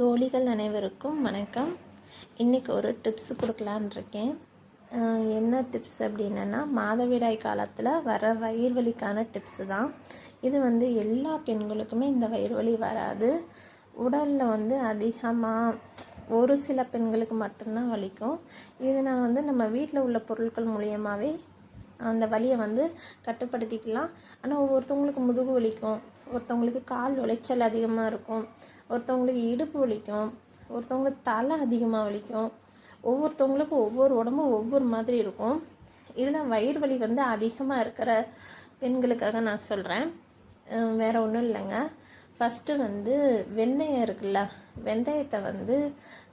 தோழிகள் அனைவருக்கும் வணக்கம். இன்றைக்கி ஒரு டிப்ஸ் கொடுக்கலான் இருக்கேன் என்ன டிப்ஸ் அப்படின்னா மாதவிடாய் காலத்தில் வர வயிறு வலிக்கான டிப்ஸு தான். இது வந்து எல்லா பெண்களுக்குமே இந்த வயிறு வலி வராது. உடலில் வந்து அதிகமாக ஒரு சில பெண்களுக்கு மட்டும்தான் வலிக்கும். இது நான் வந்து நம்ம வீட்டில் உள்ள பொருட்கள் மூலியமாகவே அந்த வலியை வந்து கட்டுப்படுத்திக்கலாம். ஆனால் ஒவ்வொருத்தவங்களுக்கு முதுகு வலிக்கும். ஒருத்தவங்களுக்கு கால் உளைச்சல் அதிகமாக இருக்கும். ஒருத்தவங்களுக்கு இடுப்பு வலிக்கும். ஒருத்தவங்களுக்கு தலை அதிகமாக வலிக்கும். ஒவ்வொருத்தவங்களுக்கும் ஒவ்வொரு உடம்பும் ஒவ்வொரு மாதிரி இருக்கும். இதில் வயிறு வலி வந்து அதிகமாக இருக்கிற பெண்களுக்காக நான் சொல்கிறேன் வேறு ஒன்றும் இல்லைங்க. ஃபஸ்ட்டு வந்து வெந்தயம் இருக்குல்ல வெந்தயத்தை வந்து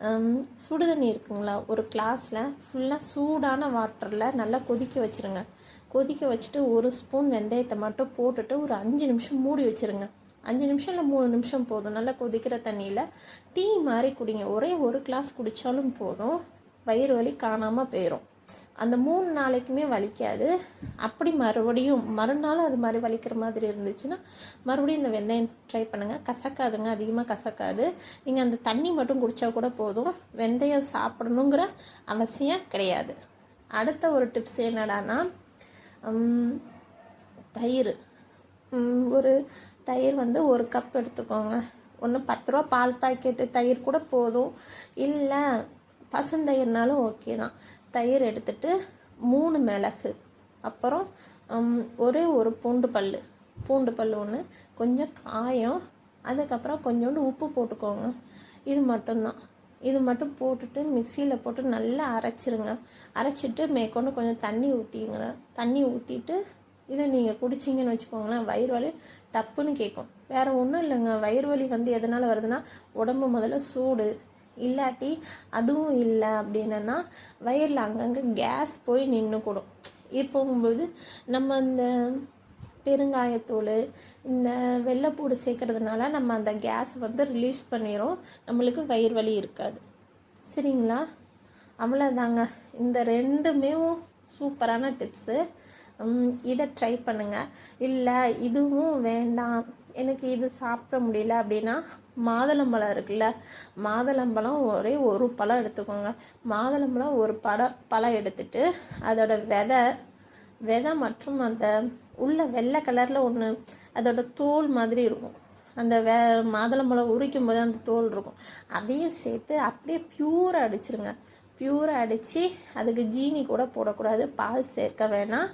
சுடுதண்ணி சுடு தண்ணி இருக்குங்களா ஒரு கிளாஸில் ஃபுல்லாக சூடான வாட்டரில் நல்லா கொதிக்க வச்சுருங்க. கொதிக்க வச்சுட்டு ஒரு ஸ்பூன் வெந்தயத்தை மட்டும் போட்டுட்டு ஒரு அஞ்சு நிமிஷம் மூடி வச்சுருங்க. அஞ்சு நிமிஷம் இல்லை மூணு நிமிஷம் போதும். நல்லா கொதிக்கிற தண்ணியில் டீ மாதிரி குடிங்க. ஒரே ஒரு கிளாஸ் குடித்தாலும் போதும். வயிறு வலி காணாமல் போயிடும் அந்த மூணு நாளைக்குமே வலிக்காது. அப்படி மறுபடியும் மறுநாள் அது மாதிரி வலிக்கிற மாதிரி இருந்துச்சுன்னா மறுபடியும் இந்த வெந்தயம் ட்ரை பண்ணுங்கள் கசக்காதுங்க அதிகமாக கசக்காது. நீங்கள் அந்த தண்ணி மட்டும் குடித்தா கூட போதும். வெந்தயம் சாப்பிடணுங்கிற அவசியம் கிடையாது. அடுத்த ஒரு டிப்ஸ் என்னடான்னா தயிர். ஒரு தயிர் வந்து ஒரு கப் எடுத்துக்கோங்க. ஒன்று பத்து ரூபா பால் பாக்கெட்டு தயிர் கூட போதும். இல்லை பசுந்தயிர்னாலும் ஓகே தான். தயிர் எடுத்துட்டு மூணு மிளகு அப்புறம் ஒரே ஒரு பூண்டு பல் பூண்டு பல் ஒன்று கொஞ்சம் காயம் அதுக்கப்புறம் கொஞ்சோண்டு உப்பு போட்டுக்கோங்க. இது மட்டும்தான். இது மட்டும் போட்டுட்டு மிக்சியில் போட்டு நல்லா அரைச்சிருங்க. அரைச்சிட்டு மேற்கொண்டு கொஞ்சம் தண்ணி ஊற்றிங்க தண்ணி ஊற்றிட்டு இதை நீங்கள் குடிச்சிங்கன்னு வச்சுக்கோங்களேன் வயிறு வலி டப்புன்னு கேட்கும் வேறு ஒன்றும் இல்லைங்க. வயிறு வலி வந்து எதனால் வருதுன்னா உடம்பு முதல்ல சூடு. இல்லாட்டி அதுவும் இல்லை அப்படின்னா வயிறில் அங்கங்கே கேஸ் போய் நின்று கூடும். போகும்போது நம்ம அந்த பெருங்காயத்தூள் இந்த வெள்ளைப்பூடு சேர்க்கறதுனால நம்ம அந்த கேஸ் வந்து ரிலீஸ் பண்ணிடும் நம்மளுக்கு வயிறு வலி இருக்காது. சரிங்களா? அவ்வளோதாங்க இந்த ரெண்டுமே சூப்பரான டிப்ஸு இதை ட்ரை பண்ணுங்கள் இல்லை இதுவும் வேண்டாம். எனக்கு இது சாப்பிட முடியல அப்படின்னா மாதுளம்பழம் இருக்குல்ல மாதுளம்பழம் ஒரே ஒரு பழம் எடுத்துக்கோங்க. மாதுளம்பழம் ஒரு பழம் பழம் எடுத்துட்டு அதோட விதை விதை மற்றும் அந்த உள்ள வெள்ளை கலரில் ஒன்று அதோட தோல் மாதிரி இருக்கும். அந்த வே மாதுளம்பழம் உரிக்கும் போது அந்த தோல் இருக்கும். அதையும் சேர்த்து அப்படியே பியூராக அடிச்சிருங்க. பியூராக அடித்து அதுக்கு ஜீனி கூட போடக்கூடாது பால் சேர்க்க வேணாம்.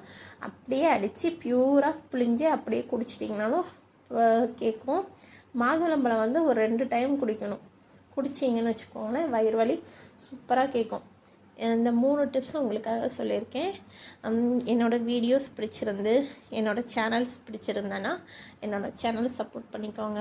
அப்படியே அடித்து பியூராக பிழிஞ்சு அப்படியே குடிச்சிட்டிங்கனாலும் கேட்கும் மாதுளம்பழம் வந்து ஒரு ரெண்டு டைம் குடிக்கணும். குடிச்சிங்கன்னு வச்சுக்கோங்களேன் வயிறு வலி சூப்பராக கேட்கும் இந்த மூணு டிப்ஸும் உங்களுக்காக சொல்லியிருக்கேன். என்னோடய வீடியோஸ் பிடிச்சிருந்து என்னோட சேனல்ஸ் பிடிச்சிருந்தேன்னா என்னோடய சேனல் சப்போர்ட் பண்ணிக்கோங்க.